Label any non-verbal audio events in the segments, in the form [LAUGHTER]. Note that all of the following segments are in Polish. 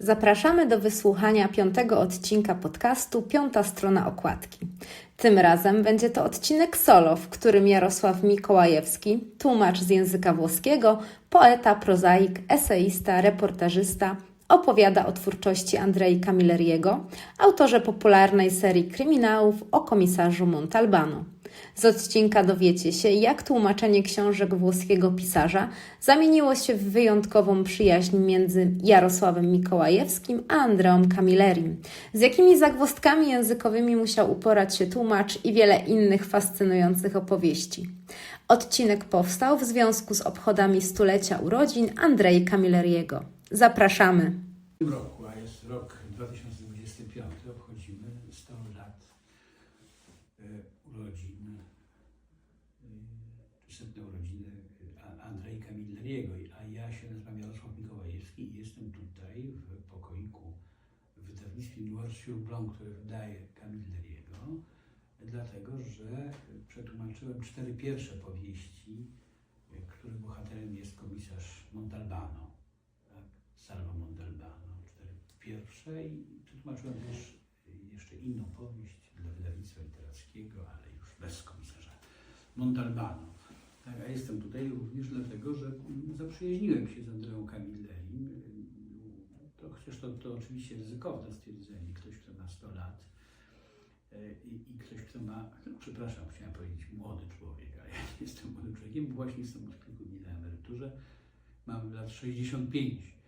Zapraszamy do wysłuchania piątego odcinka podcastu Piąta strona okładki. Tym razem będzie to odcinek solo, w którym Jarosław Mikołajewski, tłumacz z języka włoskiego, poeta, prozaik, eseista, reportażysta, opowiada o twórczości Andrei Camilleriego, autorze popularnej serii kryminałów o komisarzu Montalbano. Z odcinka dowiecie się, jak tłumaczenie książek włoskiego pisarza zamieniło się w wyjątkową przyjaźń między Jarosławem Mikołajewskim a Andreą Camillerim, z jakimi zagwozdkami językowymi musiał uporać się tłumacz i wiele innych fascynujących opowieści. Odcinek powstał w związku z obchodami stulecia urodzin Andrei Camilleriego. Zapraszamy! W tym roku, a jest rok 2025, obchodzimy 100 lat urodzin, e, setne urodziny A- Andrei Camilleriego, a ja się nazywam Jarosław Mikołajewski i jestem tutaj w pokoiku w wydawnictwie Noir sur Blanc, które wydaje Camilleriego, dlatego, że przetłumaczyłem cztery pierwsze powieści, e, których bohaterem jest komisarz Montalbano. Tak, Salvo Montalbano, cztery pierwsze i przetłumaczyłem też jeszcze inną powieść dla wydawnictwa literackiego, ale już bez komisarza Montalbano. Tak, a jestem tutaj również dlatego, że zaprzyjaźniłem się z Andreą Camillerim. To, chociaż to, oczywiście ryzykowne stwierdzenie, ktoś, kto ma 100 lat e, i, i ktoś, kto ma, no, przepraszam, chciałem powiedzieć młody człowiek, a ja nie jestem młodym człowiekiem, właśnie jestem od kilku dni na emeryturze, mam lat 65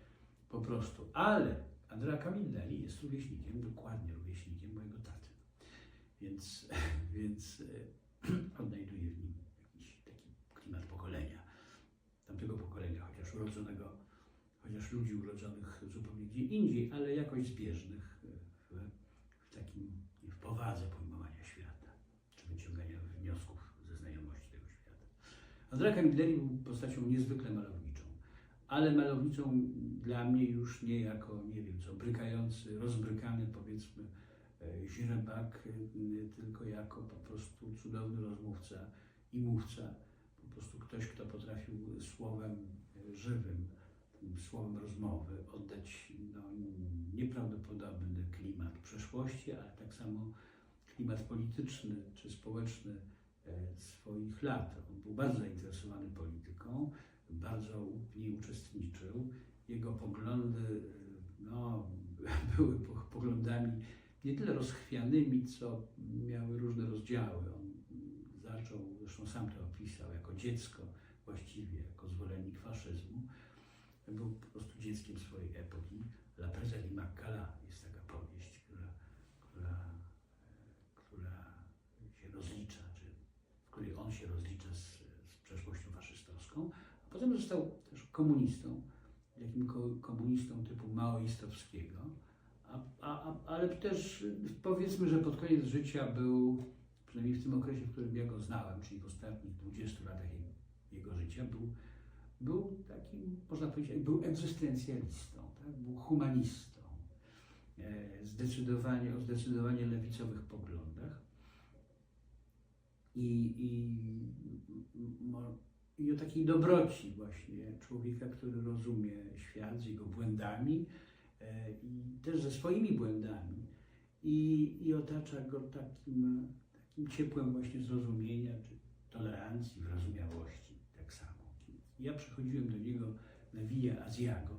po prostu. Ale Andrea Camilleri jest rówieśnikiem, dokładnie rówieśnikiem mojego taty. Więc, [LAUGHS] więc e, [CLEARS THROAT] odnajduję w nim jakiś taki klimat pokolenia. Tamtego pokolenia, chociaż urodzonego, chociaż ludzi urodzonych zupełnie gdzie indziej, ale jakoś zbieżnych w, w takim w powadze pojmowania świata, czy wyciągania wniosków ze znajomości tego świata. Andrea Camilleri był postacią niezwykle malowniczą ale malowniczą dla mnie już nie jako, nie wiem co, brykający, rozbrykany powiedzmy e, źrebak, e, tylko jako po prostu cudowny rozmówca i mówca. Po prostu ktoś, kto potrafił słowem e, żywym, słowem rozmowy oddać no, nieprawdopodobny klimat przeszłości, ale tak samo klimat polityczny czy społeczny swoich lat. On był bardzo zainteresowany polityką, bardzo w niej uczestniczył. Jego poglądy no, [LAUGHS] były po- poglądami nie tyle rozchwianymi, co miały różne rozdziały. On zaczął, zresztą sam to opisał, jako dziecko właściwie, jako zwolennik faszyzmu. Był po prostu dzieckiem swojej epoki. La Presa di Maccala jest taka powieść, która, która, która się rozlicza, czy w której on się rozlicza z, z przeszłością faszystowską. Potem został też komunistą, jakim ko- komunistą typu maoistowskiego, a, a, ale też powiedzmy, że pod koniec życia był, przynajmniej w tym okresie, w którym ja go znałem, czyli w ostatnich 20 latach jego, życia, był, był takim, można powiedzieć, był egzystencjalistą, tak? był humanistą, e, zdecydowanie, o zdecydowanie lewicowych poglądach. I, i i o takiej dobroci właśnie człowieka, który rozumie świat z jego błędami i też ze swoimi błędami i, i otacza go takim, takim ciepłem właśnie zrozumienia, czy tolerancji, wyrozumiałości tak samo. Ja przychodziłem do niego na Via Asiago.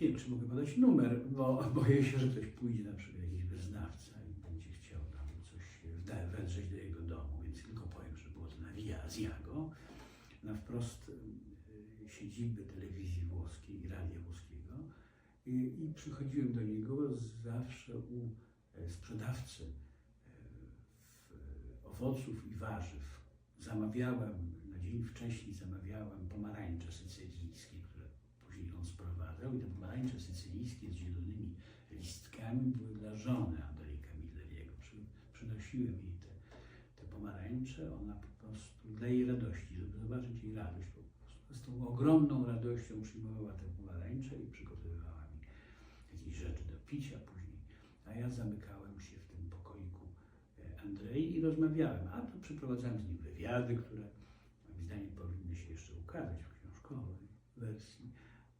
Nie wiem, czy mogę podać numer, bo [LAUGHS] boję się, że ktoś pójdzie na przykład jakiś wyznawca i będzie chciał tam coś wda- wedrzeć do jego domu, więc tylko powiem, że było to na Via Asiago, na wprost y, siedziby telewizji włoskiej i radia i, i przychodziłem do niego zawsze u e, sprzedawcy e, owoców i warzyw. Zamawiałem, na dzień wcześniej zamawiałem pomarańcze sycylijskie, które później on sprowadzał i te pomarańcze sycylijskie z zielonymi listkami były dla żony Andrei Camilleriego. Przy, przynosiłem jej te, te pomarańcze, ona po prostu dla jej radości, żeby zobaczyć jej radość, po prostu z tą ogromną radością przyjmowała te pomarańcze i przygotowywała mi jakieś rzeczy do picia później, a ja zamykałem się w tym pokoiku e, Andrei i rozmawiałem, a to przeprowadzałem z nim wywiady, które moim zdaniem powinny się jeszcze ukazać w książkowej wersji.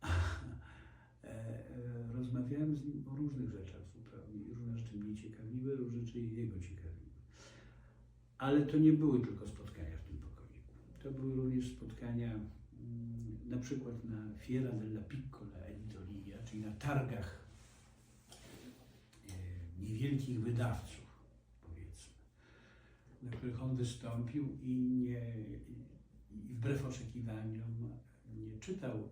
[LAUGHS] E, o różnych rzeczach zupełnie. Różne rzeczy mnie ciekawiły, różne rzeczy jego ciekawiły. Ale to nie były tylko spotkania w tym pokoiku. To były również spotkania mm, na przykład na Fiera della Piccola Editoria, czyli na targach niewielkich wydawców, powiedzmy, na których on wystąpił i, nie, i wbrew oczekiwaniom nie czytał,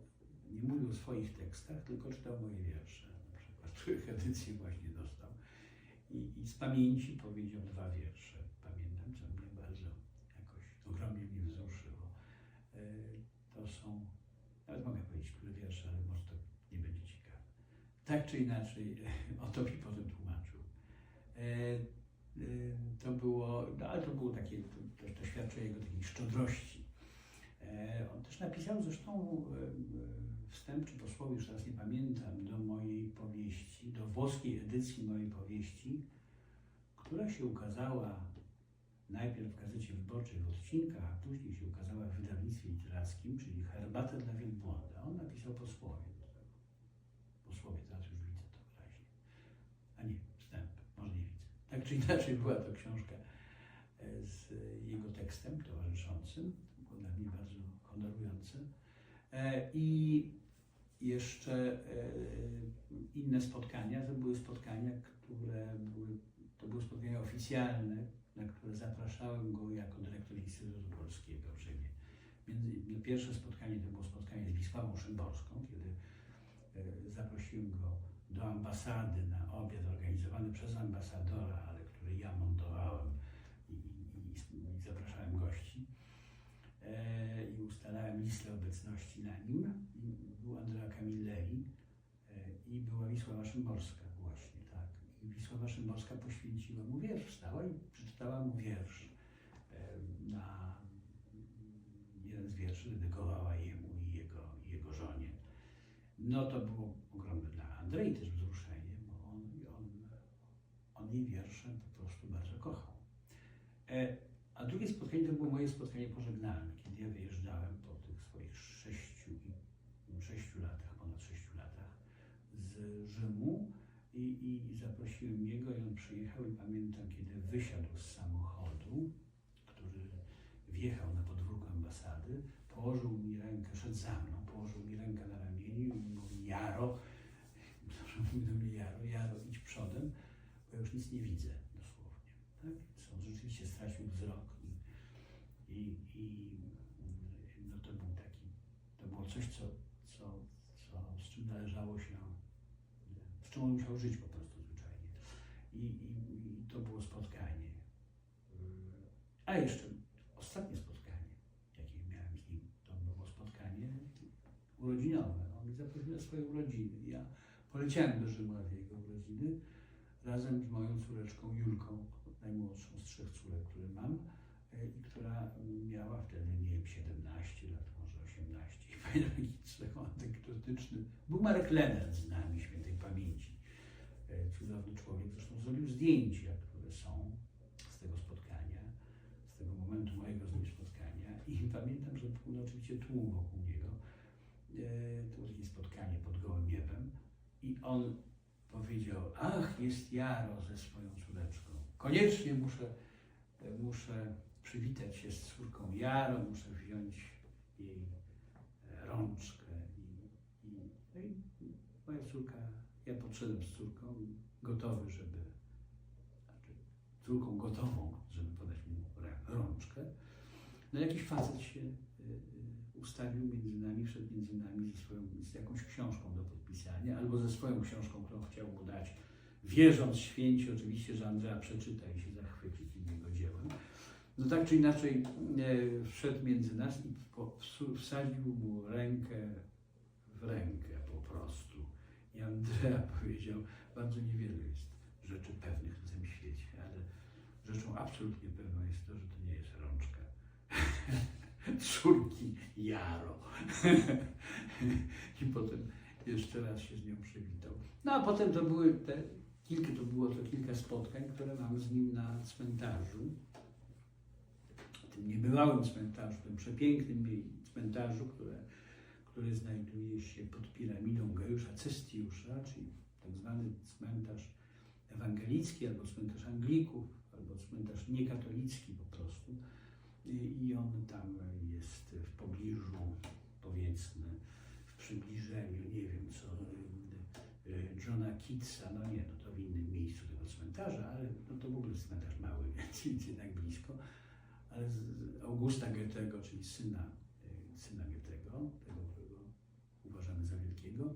nie mówił o swoich tekstach, tylko czytał moje wiersze, na przykład, [LAUGHS] których edycję właśnie dostał. I, I z pamięci powiedział dwa wiersze. Pamiętam, co mnie bardzo jakoś ogromnie mnie wzruszyło. E, To są, nawet mogę powiedzieć, które wiersze, ale może to nie będzie ciekawe. Tak czy inaczej, [LAUGHS] o to mi potem. E, e, To było, no ale to było takie, to, to, jego takiej szczodrości. E, On też napisał zresztą wstęp czy posłowie, już teraz nie pamiętam, do mojej powieści, do włoskiej edycji mojej powieści, która się ukazała najpierw w Gazecie Wyborczej w odcinkach, a później się ukazała w wydawnictwie literackim, czyli Herbatę dla Wielbłąda. On napisał posłowie. Posłowie, teraz już widzę to wyraźnie. A nie, wstęp, może nie widzę. Tak czy inaczej była to książka e, z jego tekstem towarzyszącym. To było dla mnie bardzo honorujące. I jeszcze e, inne spotkania, to były spotkania, które były, to były spotkania oficjalne, na które zapraszałem go jako dyrektor Instytutu Polskiego w Rzymie. Między, pierwsze spotkanie to było spotkanie z Wisławą Szymborską, kiedy e, zaprosiłem go do ambasady na obiad organizowany przez ambasadora, ale który ja montowałem i, i, i zapraszałem gości. E, I ustalałem listę obecności na nim. Był Andrea Camilleri e, i była Wisława Szymborska właśnie, tak. I Wisława Szymborska poświęciła mu wiersz, wstała i przeczytała mu wiersz e, na jeden z wierszy dedykowała jemu i jego, i jego żonie. No to było ogromne dla Andrei też wzruszenie, bo on, on, on jej wiersze po prostu bardzo kochał. E, a drugie spotkanie to było moje spotkanie pożegnalne, kiedy ja wyjeżdżałem po tych swoich sześciu, sześciu latach, ponad sześciu latach z Rzymu i, i zaprosiłem jego i on przyjechał i pamiętam, kiedy wysiadł z samochodu, który wjechał na podwórko ambasady, położył mi rękę, szedł za mną, położył mi rękę na ramieniu i mówi Jaro, [LAUGHS] mówi do mnie Jaro, Jaro idź przodem, bo ja już nic nie widzę dosłownie. Tak? On rzeczywiście stracił wzrok i, i, i no to był taki, to było coś, co, co, co, z czym należało się, z czym on musiał żyć po prostu zwyczajnie. I, i, i to było spotkanie. A jeszcze ostatnie spotkanie, jakie miałem z nim, to było spotkanie urodzinowe. On mnie zaprosił swoje urodziny. Ja poleciałem do Rzymu na jego urodziny razem z moją córeczką Julką, najmłodszą z trzech córek, które mam e, i która miała wtedy, nie wiem, 17 lat, może 18. I taki. Był Marek Lenner z nami, świętej pamięci. E, Cudowny człowiek, zresztą zrobił zdjęcia, które są z tego spotkania, z tego momentu mojego z nim spotkania. I pamiętam, że był oczywiście tłum wokół niego. E, To było takie spotkanie pod gołym niebem. I on powiedział, ach, jest Jaro ze swoją córeczką. Koniecznie muszę, muszę przywitać się z córką Jaro, muszę wziąć jej rączkę. I, i, no i moja córka, ja podszedłem z córką, gotowy, żeby, znaczy córką gotową, żeby podać mu rączkę. No jakiś facet się y, y, ustawił między nami, wszedł między nami ze swoją, z jakąś książką do podpisania, albo ze swoją książką, którą chciał mu dać, wierząc święci oczywiście, że Andrea przeczyta i się zachwyci tym jego dziełem. No tak czy inaczej e, wszedł między nas i po, wsadził mu rękę w rękę po prostu. I Andrea [LAUGHS] powiedział, bardzo niewiele jest rzeczy pewnych w tym świecie, ale rzeczą absolutnie pewną jest to, że to nie jest rączka [LAUGHS] córki Jaro. [LAUGHS] I potem jeszcze raz się z nią przywitał. No a potem to były te, kilka, to było to kilka spotkań, które mam z nim na cmentarzu. Tym niebywałym cmentarzu, tym przepięknym cmentarzu, które, który znajduje się pod piramidą Gajusza Cestiusza, czyli tak zwany cmentarz ewangelicki, albo cmentarz Anglików, albo cmentarz niekatolicki po prostu. I, on tam jest w pobliżu, powiedzmy, w przybliżeniu, nie wiem co, Johna Keatsa, no nie, no to w innym miejscu tego cmentarza, ale no to w ogóle cmentarz mały, [LAUGHS] więc jednak blisko, ale z Augusta Goethego, czyli syna, y, syna Goethego, tego, którego uważamy za wielkiego,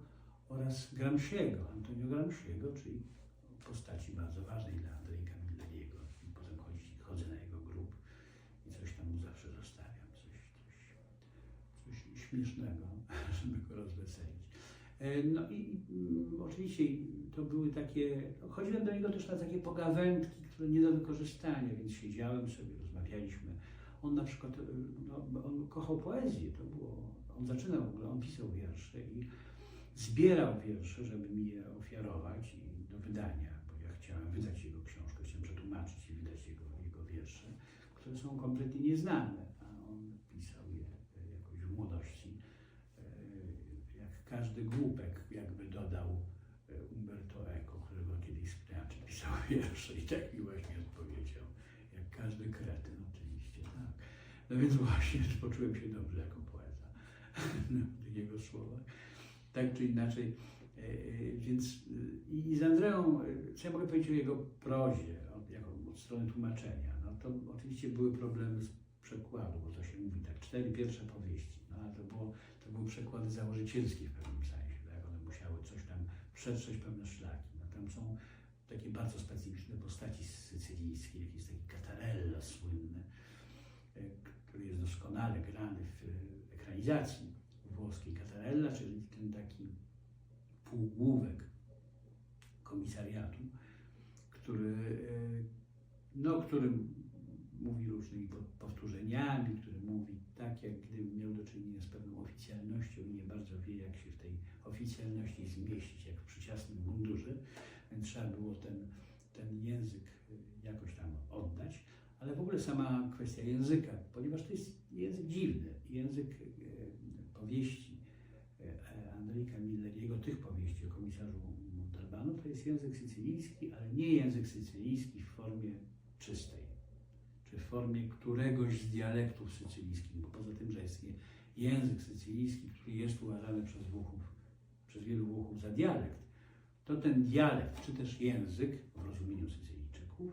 oraz Gramsciego, Antonio Gramsciego, czyli postaci bardzo ważnej dla Andrejka Milleriego. Potem chodzi, chodzę na jego grób i coś tam mu zawsze zostawiam, coś, coś, coś śmiesznego, [LAUGHS] żeby go rozweselić. E, No i mm, oczywiście to były takie, no, chodziłem do niego też na takie pogawędki, które nie do wykorzystania, więc siedziałem sobie, rozmawialiśmy. On na przykład, e, no, on kochał poezję, to było, on zaczynał w ogóle, on pisał wiersze i zbierał wiersze, żeby mi je ofiarować i do wydania, bo ja chciałem wydać jego książkę, chciałem przetłumaczyć i wydać jego, jego wiersze, które są kompletnie nieznane, a on pisał je e, jakoś w młodości. Każdy głupek jakby dodał e, Umberto Eco, którego kiedyś spytałem, czy pisał [LAUGHS] wiersze i tak mi właśnie odpowiedział. Jak każdy kretyn oczywiście, tak. No więc właśnie [LAUGHS] poczułem się dobrze jako poeta [LAUGHS] w jego słowach. Tak czy inaczej, e, e, więc i z Andreą, co ja mogę powiedzieć o jego prozie, od, jako, od strony tłumaczenia, no to oczywiście były problemy z przekładu, bo to się mówi tak, cztery pierwsze powieści, no ale to, było, to były przekłady założycielskie w pewnym sensie, tak, one musiały coś tam przetrzeć pewne szlaki, no tam są takie bardzo specyficzne postaci sycylijskie, jak jest taki Catarella słynny, e, który jest doskonale grany w e, ekranizacji włoskiej Catarella, czyli ten taki półgłówek komisariatu, który, e, no, który mówi różnymi po- powtórzeniami, który mówi tak, jak gdyby miał do czynienia z pewną oficjalnością i nie bardzo wie, jak się w tej oficjalności zmieścić, jak w przyciasnym mundurze, więc trzeba było ten, ten język jakoś tam oddać, ale w ogóle sama kwestia języka, ponieważ to jest język dziwny, język e, powieści e, Andrejka Milleriego, tych powieści o komisarzu Montalbano, to jest język sycylijski, ale nie język sycylijski w formie czystej, czy w formie któregoś z dialektów sycylijskich, bo poza tym, że jest je- język sycylijski, który jest uważany przez Włochów, przez wielu Włochów za dialekt, to ten dialekt, czy też język w rozumieniu Sycylijczyków,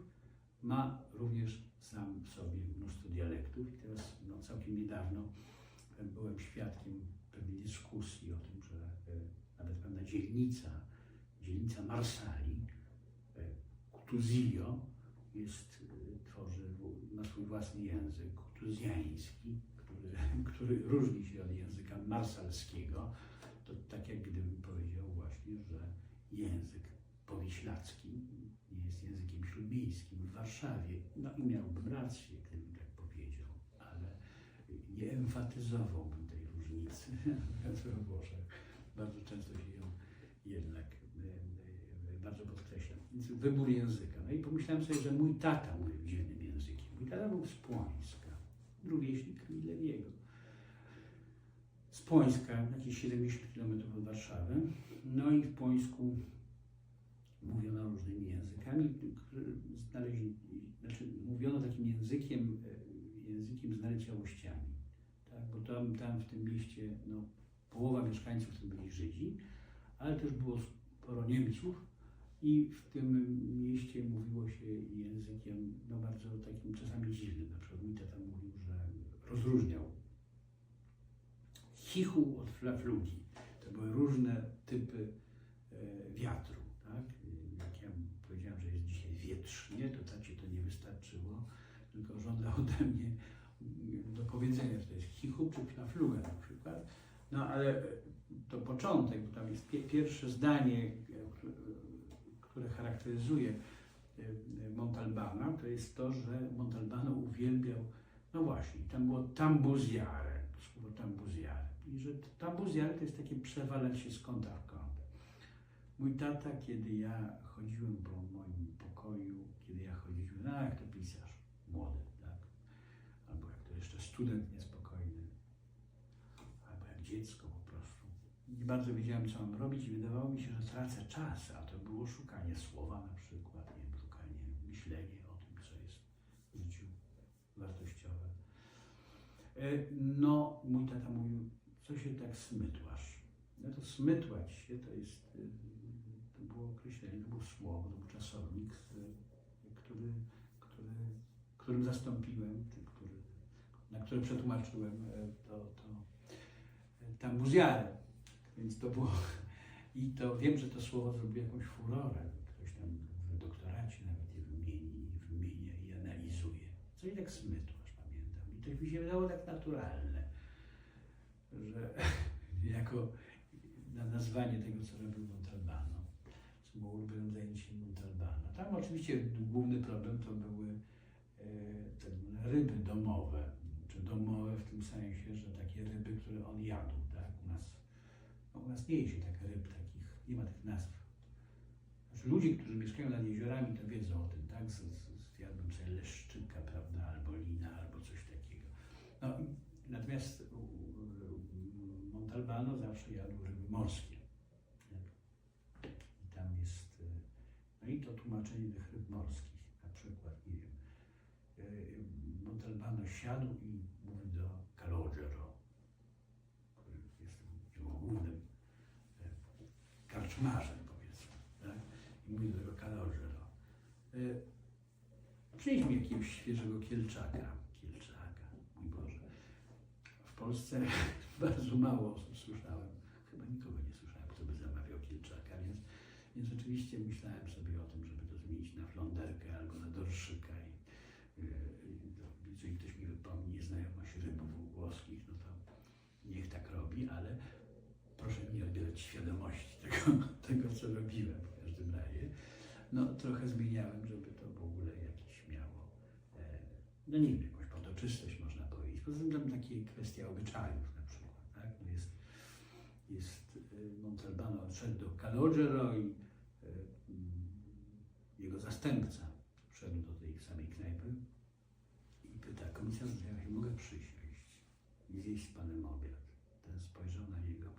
ma również sam w sobie mnóstwo dialektów. I teraz no, całkiem niedawno e, byłem świadkiem pewnej dyskusji o tym, że e, nawet pewna dzielnica, dzielnica Marsali, Kutuzio, jest, e, tworzy, w- ma swój własny język kutuzjański, który, [LAUGHS] który różni się od języka marsalskiego. To tak jak gdybym powiedział właśnie, że język powiślacki nie jest językiem śródmiejskim w Warszawie. No i miałbym rację, gdybym tak powiedział, ale nie emfatyzowałbym tej różnicy. [LAUGHS] We Włoszech bardzo często się ją jednak e, e, bardzo podkreśla. Więc wybór języka. No i pomyślałem sobie, że mój tata mówił dzielnym był z Płońska, rówieśnik Milleriego. Z Płońska, jakieś 70 km od Warszawy. No i w Płońsku mówiono różnymi językami, znaleźli, znaczy mówiono takim językiem, e, językiem z naleciałościami. Tak? Bo tam, tam w tym mieście no, połowa mieszkańców to byli Żydzi, ale też było sporo Niemców i w tym mieście mówiło się językiem no, bardzo takim czasami dziwnym. Na przykład mój tata mówił, że rozróżniał chichu od flaflugi. To były różne typy e, wiatru. Tak? Jak ja powiedziałem, że jest dzisiaj wietrznie, to tacie to nie wystarczyło, tylko żądał ode mnie mm, do powiedzenia, czy to jest chichu czy flafluga na przykład. No ale e, to początek, bo tam jest pie, pierwsze zdanie, które, charakteryzuje e, Montalbana, to jest to, że Montalbano uwielbiał, no właśnie, tam było tambuziare, słowo tambuziare. I że tambuziare to jest takie przewalać się z kąta w kąt. Mój tata, kiedy ja chodziłem po moim pokoju, kiedy ja chodziłem, no jak to pisarz, młody, tak? Albo jak to jeszcze student niespokojny, albo jak dziecko po prostu. Nie bardzo wiedziałem, co mam robić i wydawało mi się, że tracę czas, a to było szukanie słowa na przykład, nie szukanie, myślenie o tym, co jest w życiu wartościowe. E, No, mój tata mówił, co się tak smytłasz? No to smytłać się to jest, y, to było określenie, to było słowo, to był czasownik, który, który, którym zastąpiłem, który, na który przetłumaczyłem e, to, to e, tambuziarę. Więc to było, [LAUGHS] i to wiem, że to słowo zrobiło jakąś furorę. Ktoś tam w doktoracie nawet je wymieni, wymienia i analizuje. Co i tak smytłasz, pamiętam. I to mi się wydało tak naturalne, że [LAUGHS] jako na nazwanie tego, co robił Montalbano, co było ulubionym zajęciem Montalbano. Tam oczywiście główny problem to były e, te ryby domowe, czy domowe w tym sensie, że takie ryby, które on jadł, tak? U nas, no u nas nie się tak ryb takich, nie ma tych nazw. Znaczy ludzie, którzy mieszkają nad jeziorami, to wiedzą o tym, tak? Z, z, zjadłem sobie leszczyka, prawda, albo lina, albo coś takiego. No, natomiast Montalbano zawsze jadł ryby morskie. I tam jest, e, no i to tłumaczenie tych ryb morskich, na przykład, nie wiem, e, Montalbano siadł i mówi do Calogero, który jest głównym karczmarzem, powiedzmy, tak? I mówi do tego Calogero, e, przynieś mi jakiegoś świeżego kielczaka. Kielczaka, mój Boże. W Polsce [LAUGHS] bardzo mało osób słyszałem, chyba nikogo nie słyszałem, kto by zamawiał kielczaka, więc, więc rzeczywiście myślałem sobie o tym, żeby to zmienić na flonderkę albo na dorszyka yy, i jeżeli ktoś mi wypomni nieznajomość rybów włoskich, no to niech tak robi, ale proszę mi odbierać świadomości tego, [LAUGHS] tego, co robiłem w każdym razie. No trochę zmieniałem, żeby to w ogóle jakiś miało, e, no nie wiem, jakąś potoczystość można powiedzieć. Poza tym tam takie kwestia obyczajów na przykład, tak? No jest, jest y, Montalbano odszedł do Calogero i y, mm, jego zastępca wszedł do tej samej knajpy i pyta, komisarz, ja mogę przysiąść i zjeść z panem obiad. Ten spojrzał na niego,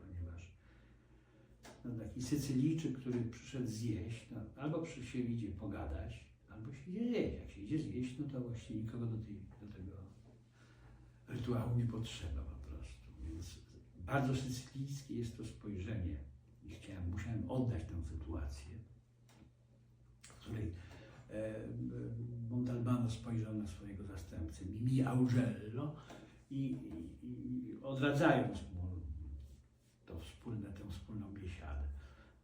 no, taki Sycylijczyk, który przyszedł zjeść, no, albo się idzie pogadać, albo się idzie zjeść. Jak się idzie zjeść, no to właściwie nikogo do, tej, do tego rytuału nie potrzeba po prostu. Więc bardzo sycylijskie jest to spojrzenie i chciałem, musiałem oddać tę sytuację, w której e, e, Montalbano spojrzał na swojego zastępcę, Mimi Augello i, i, i odradzając mu to wspólne, tę wspólną biesiadę.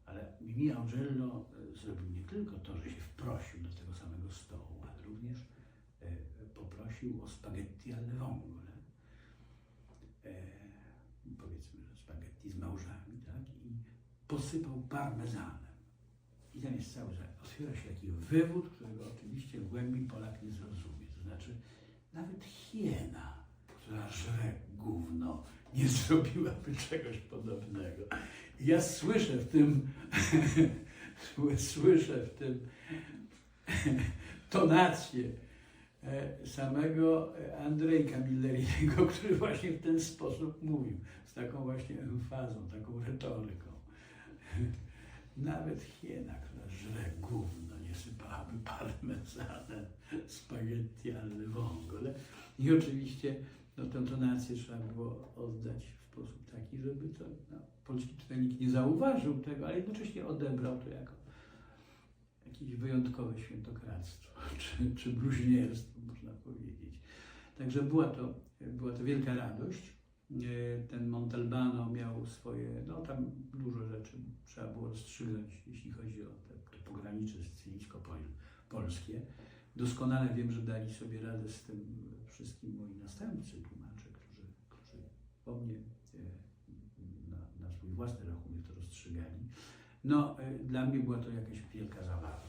Ale Mimi Augello e, zrobił nie tylko to, że się wprosił do tego samego stołu, ale również e, poprosił o spaghetti alle vongole. E, powiedzmy, że spaghetti z małżami, tak? I posypał parmezanem. I tam jest cały, że otwiera się taki wywód, którego oczywiście w głębi Polak nie zrozumie. To znaczy, nawet hiena, która żre gówno, nie [LAUGHS] zrobiłaby czegoś podobnego. Ja słyszę w tym, [LAUGHS] słyszę w tym [LAUGHS] tonację e, samego Andrzejka Milleriego, który właśnie w ten sposób mówił, z taką właśnie emfazą, taką retoryką. Nawet hiena, która żre gówno, nie sypałaby parmezanem spaghetti alle vongole. I oczywiście no, tę tonację trzeba było oddać w sposób taki, żeby to no, polski czytelnik nie zauważył tego, ale jednocześnie odebrał to jako jakieś wyjątkowe świętokradztwo, [LAUGHS] czy, czy bluźnierstwo, można powiedzieć. Także była to, była to wielka radość. E, Ten Montalbano miał swoje, no tam dużo rzeczy trzeba było rozstrzygnąć, jeśli chodzi o te, to pogranicze sycylijsko-polskie. Doskonale wiem, że dali sobie radę z tym wszystkim moi następcy, tłumacze, którzy, którzy po mnie e, na, na swój własny rachunek to rozstrzygali. No, e, dla mnie była to jakaś wielka zabawa.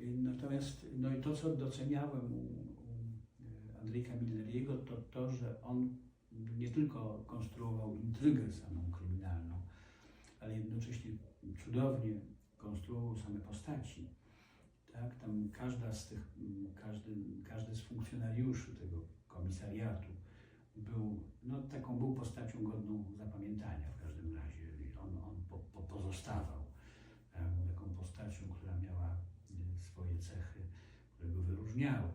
E, Natomiast no i to, co doceniałem u, u Andrzejka Milleriego, to to, że on nie tylko konstruował intrygę samą kryminalną, ale jednocześnie cudownie konstruował same postaci. Tak? Tam każda z tych, mm, każdy, każdy z funkcjonariuszy tego komisariatu był, no taką był postacią godną zapamiętania w każdym razie. pozostawał em, taką postacią, która miała y, swoje cechy, które go wyróżniały.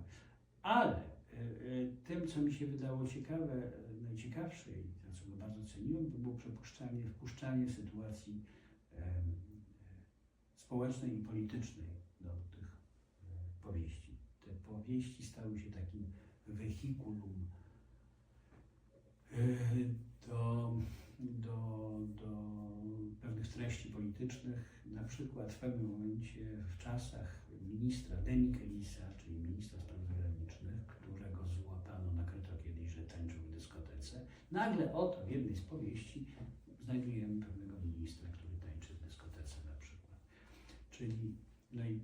Ale y, y, tym, co mi się wydało ciekawe, najciekawsze i za co go bardzo ceniłem, to było przepuszczanie, wpuszczanie sytuacji społecznej i politycznej do powieści. Te powieści stały się takim wehikulum y, do, do, do pewnych treści politycznych. Na przykład w pewnym momencie w czasach ministra Denikelisa, czyli ministra spraw zagranicznych, którego złapano, nakryto kiedyś, że tańczył w dyskotece, nagle oto w jednej z powieści znajdujemy pewnego ministra, który tańczy w dyskotece na przykład. Czyli, no i,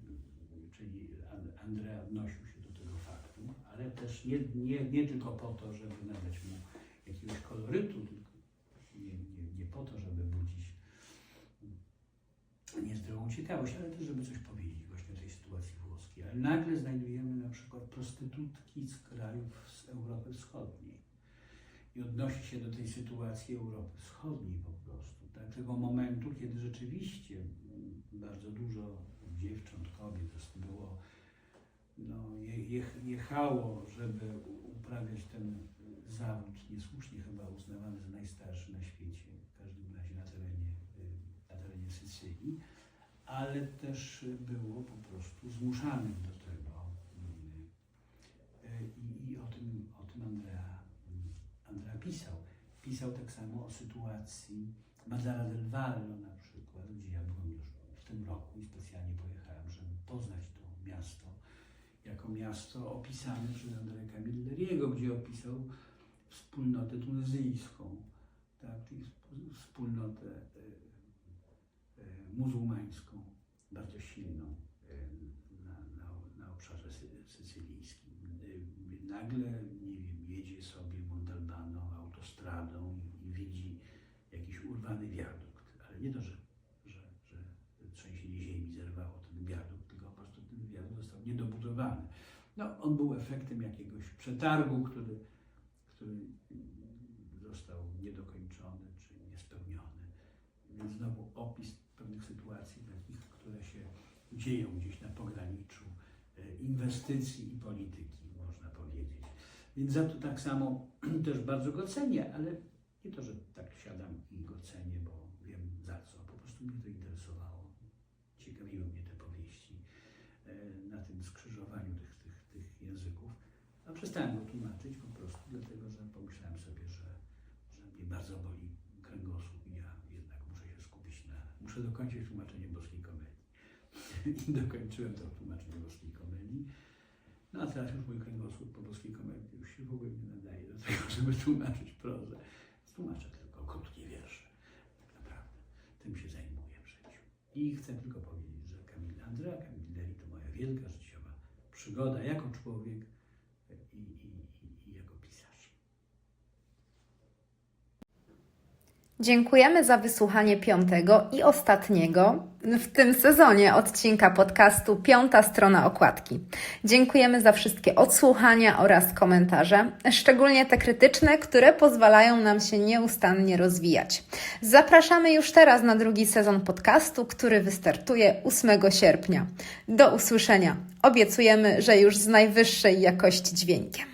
czyli Andrea odnosił się do tego faktu, ale też nie, nie, nie tylko po to, żeby nadać mu jakiegoś kolorytu, nie, nie, nie po to, żeby budzić niezdrową ciekawość, ale też, żeby coś powiedzieć właśnie o tej sytuacji włoskiej. Ale nagle znajdujemy na przykład prostytutki z krajów z Europy Wschodniej i odnosi się do tej sytuacji Europy Wschodniej po prostu. Tak? Tego momentu, kiedy rzeczywiście bardzo dużo dziewcząt, kobiet było, no, je, je, jechało, żeby uprawiać ten zawód, niesłusznie chyba uznawany za najstarszy na świecie, w każdym razie na terenie, y, na terenie Sycylii, ale też było po prostu zmuszanych do tego. y, I, i o, tym, o tym Andrea, Andrea pisał. Pisał tak samo o sytuacji Mazzara del Vallo na przykład, gdzie ja byłem już w tym roku i specjalnie pojechałem, żeby poznać jako miasto opisane przez Andrea Camilleriego, gdzie opisał wspólnotę tunezyjską, tak, czyli sp- wspólnotę e, e, muzułmańską, bardzo silną e, na, na, na obszarze sy- sycylijskim. Nagle, nie wiem, jedzie sobie Montalbano autostradą i, widzi jakiś urwany wiadukt, ale nie to, że, że trzęsienie ziemi zerwało ten wiadukt, tylko po prostu ten wiadukt został niedobudowany. No, on był efektem jakiegoś przetargu, który, który został niedokończony czy niespełniony. Więc znowu opis pewnych sytuacji takich, które się dzieją gdzieś na pograniczu e, inwestycji i polityki, można powiedzieć. Więc za to tak samo [CLEARS THROAT] też bardzo go cenię, ale nie to, że tak siadam i go cenię, bo wiem za co. Po prostu mnie to interesowało. Ciekawiły mnie te powieści e, na tym skrzyżowaniu tych, tych, tych języków. A przestałem go tłumaczyć po prostu, dlatego że pomyślałem sobie, że, że mnie bardzo boli kręgosłup i ja jednak muszę się skupić na... Muszę dokończyć tłumaczenie boskiej komedii. I [LAUGHS] dokończyłem to tłumaczenie boskiej komedii. No a teraz już mój kręgosłup po boskiej komedii już się w ogóle nie nadaje do tego, [LAUGHS] żeby tłumaczyć prozę. Tłumaczę tylko krótkie wiersze. Tak naprawdę. Tym się zajmuję w życiu. I chcę tylko powiedzieć, że Kamil, Andrea Camilleri to moja wielka życiowa przygoda jako człowiek i, i, i, i jako pisarz. Dziękujemy za wysłuchanie piątego i ostatniego w tym sezonie odcinka podcastu Piąta strona okładki. Dziękujemy za wszystkie odsłuchania oraz komentarze, szczególnie te krytyczne, które pozwalają nam się nieustannie rozwijać. Zapraszamy już teraz na drugi sezon podcastu, który wystartuje 8 sierpnia. Do usłyszenia. Obiecujemy, że już z najwyższej jakości dźwiękiem.